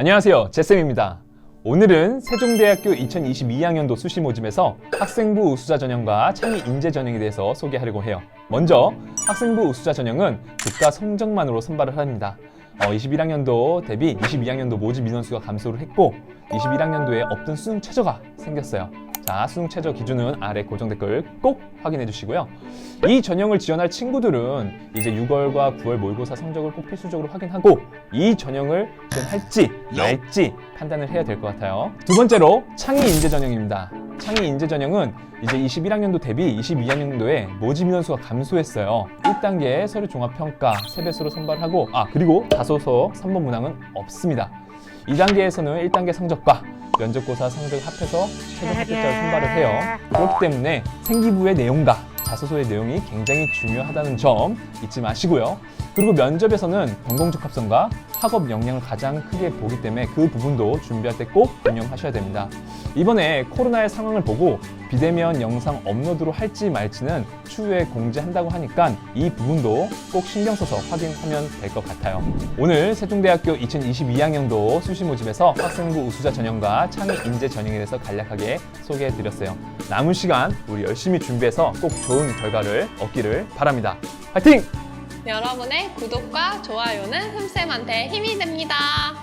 안녕하세요. 제쌤입니다. 오늘은 세종대학교 2022학년도 수시 모집에서 학생부 우수자 전형과 창의 인재 전형에 대해서 소개하려고 해요. 먼저 학생부 우수자 전형은 교과 성적만으로 선발을 합니다. 어, 21학년도 대비 22학년도 모집 인원수가 감소를 했고 21학년도에 없던 수능 최저가 생겼어요. 자, 수능 최저 기준은 아래 고정 댓글 꼭 확인해 주시고요. 이 전형을 지원할 친구들은 이제 6월과 9월 모의고사 성적을 꼭 필수적으로 확인하고 이 전형을 지원할지 말지 판단을 해야 될 것 같아요. 두 번째로 창의 인재 전형입니다. 창의 인재 전형은 이제 21학년도 대비 22학년도에 모집 인원수가 감소했어요. 1단계 서류 종합 평가 세배수로 선발하고 아 그리고 자소서 3번 문항은 없습니다. 2단계에서는 1단계 성적과 면접고사 성적 합해서 최종 합격자를 선발을 해요. 그렇기 때문에 생기부의 내용과 자소서의 내용이 굉장히 중요하다는 점 잊지 마시고요. 그리고 면접에서는 전공적합성과 학업 역량을 가장 크게 보기 때문에 그 부분도 준비할 때 꼭 운영하셔야 됩니다. 이번에 코로나의 상황을 보고 비대면 영상 업로드로 할지 말지는 추후에 공지한다고 하니까 이 부분도 꼭 신경 써서 확인하면 될 것 같아요. 오늘 세종대학교 2022학년도 수시 모집에서 학생부 우수자 전형과 창의 인재 전형에 대해서 간략하게 소개해 드렸어요. 남은 시간 우리 열심히 준비해서 꼭 좋은 결과를 얻기를 바랍니다. 화이팅! 여러분의 구독과 좋아요는 흠쌤한테 힘이 됩니다.